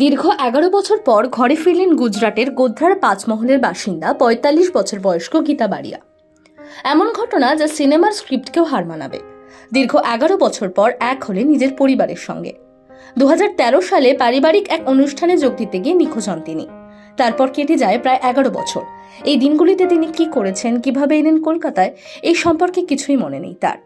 দীর্ঘ এগারো বছর পর ঘরে ফিরলেন গুজরাটের গোধ্রার পাঁচমহলের বাসিন্দা পঁয়তাল্লিশ বছর বয়স্ক গীতা বাড়িয়া এমন ঘটনা যা সিনেমার স্ক্রিপ্টকেও হার মানাবে। দীর্ঘ এগারো বছর পর এক হলে নিজের পরিবারের সঙ্গে। দু হাজার তেরো সালে পারিবারিক এক অনুষ্ঠানে যোগ দিতে গিয়ে নিখোঁজ হন তিনি। তারপর কেটে যায় প্রায় এগারো বছর। এই দিনগুলিতে তিনি কি করেছেন, কীভাবে এলেন কলকাতায়, এই সম্পর্কে কিছুই মনে নেই তার।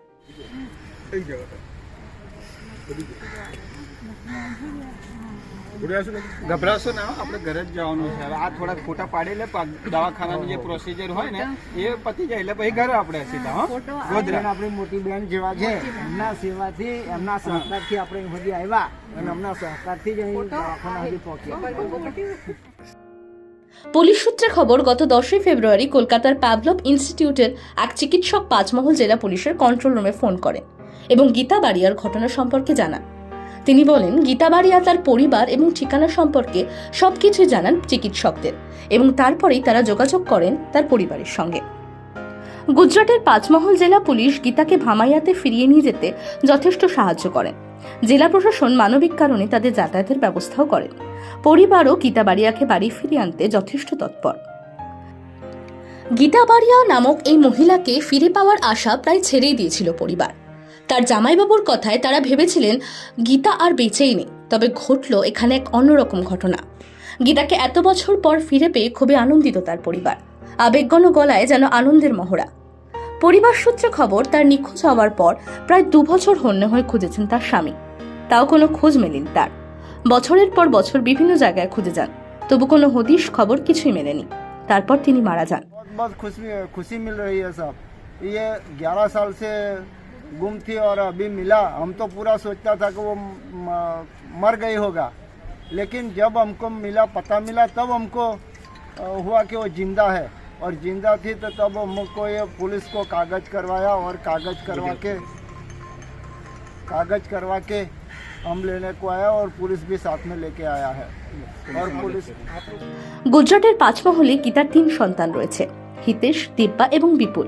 ગભરાશો ના હો, આપણે ઘરે જ જવાનું છે હવે આ થોડાક ફોટા પાડી લે પા- દવાખાનાનું જે પ્રોસિજર હોય ને એ પતી જાય એટલે પછી ઘરે આપણે સીધા હો ગોધરા બેન આપણી મોટી બેન જેવા છે એમના સેવાથી એમના સહકારથી આપણે અહીં સુધી આવ્યા અને એમના સહકારથી જ અહીં દવાખાના સુધી પહોંચ્યા পুলিশ সূত্রে খবর গত দশই ফেব্রুয়ারি কলকাতার প্যাভলভ ইনস্টিটিউটের এক চিকিৎসক পাঁচমহল জেলা পুলিশের কন্ট্রোল রুমে ফোন করেন এবং গীতা বাড়িয়ার ঘটনা সম্পর্কে জানান তিনি বলেন গীতা বাড়িয়া তার পরিবার এবং ঠিকানা সম্পর্কে সবকিছুই জানান চিকিৎসকদের এবং তারপরেই তারা যোগাযোগ করেন তার পরিবারের সঙ্গে। গুজরাটের পাঁচমহল জেলা পুলিশ গীতাকে ভামাইয়াতে ফিরিয়ে নিয়ে যেতে যথেষ্ট সাহায্য করেন। জেলা প্রশাসন মানবিক কারণে তাদের যাতায়াতের ব্যবস্থাও করেন। পরিবারও গীতা বাড়িয়াকে বাড়ি ফিরিয়ে আনতে যথেষ্ট তৎপর। গীতা বাড়িয়া নামক এই মহিলাকে ফিরে পাওয়ার আশা প্রায় ছেড়েই দিয়েছিল পরিবার। তার জামাইবাবুর কথায় তারা ভেবেছিলেন গীতা আর বেঁচেই নেই, তবে ঘটল এখানে এক অন্যরকম ঘটনা। গীতাকে এত বছর পর ফিরে পেয়ে খুবই আনন্দিত তার পরিবার। আবেগগণ গলায় যেন আনন্দের মহড়া। পরিবার সূত্রে খবর, তার নিখোঁজ হওয়ার পর প্রায় দু বছর হন্য হয়ে খুঁজেছেন তার স্বামী। তাও কোনো খোঁজ মেলেনি তার। বছরের পর বছর বিভিন্ন জায়গায় খুঁজে যান, তবু কোনো হদিশ খবর কিছুই মেলেনি। তারপর তিনি মারা যান। খুশি সাল সে साहब ये 11 साल से गुम थी और अभी मिला हम तो पूरा सोचता था कि वो म- मर गई होगा लेकिन जब हमको मिला पता मिला तब हमको अ, हुआ कि वो जिंदा है और जिंदा थी तो तब हमको ये पुलिस को कागज करवाया और कागज करवा के कागज करवा के हम लेने को आया और पुलिस भी साथ में लेके आया है और पुलिस গুজরাটের পাঁচমহলে গীতার তিন সন্তান রয়েছে হিতেশ দিব্যা এবং বিপুল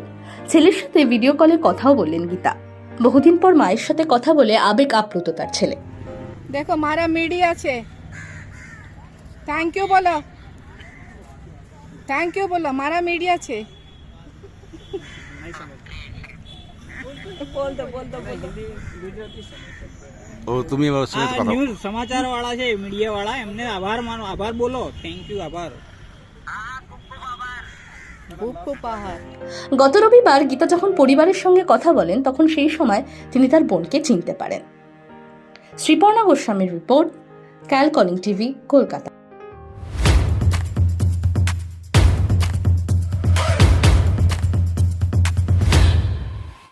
ছেলের সাথে ভিডিও কলে কথাও বললেন গীতা বহুদিন পর মায়ের সাথে কথা বলে আবেগ আপ্লুত তার ছেলে দেখো મારા મીડિયા છે થેન્ક યુ બોલો થેન્ક યુ બોલો મારા મીડિયા છે બોલ દો બોલ દો બોલ દો ઓ তুমি এবার সঙ্গে આ কথা বলো। ન્યૂઝ સમાચાર વાળા છે મીડિયા વાળા એમને આભાર માનો આભાર બોલો થેન્ક યુ આભાર ખૂબ ખૂબ આભાર গত রবিবার গীতা যখন পরিবারের সঙ্গে কথা বলেন, তখন সেই সময় তিনি তার বোনকে চিনতে পারেন। শ্রীপর্ণা গোস্বামীর রিপোর্ট ক্যালকলিং টিভি, কলকাতা।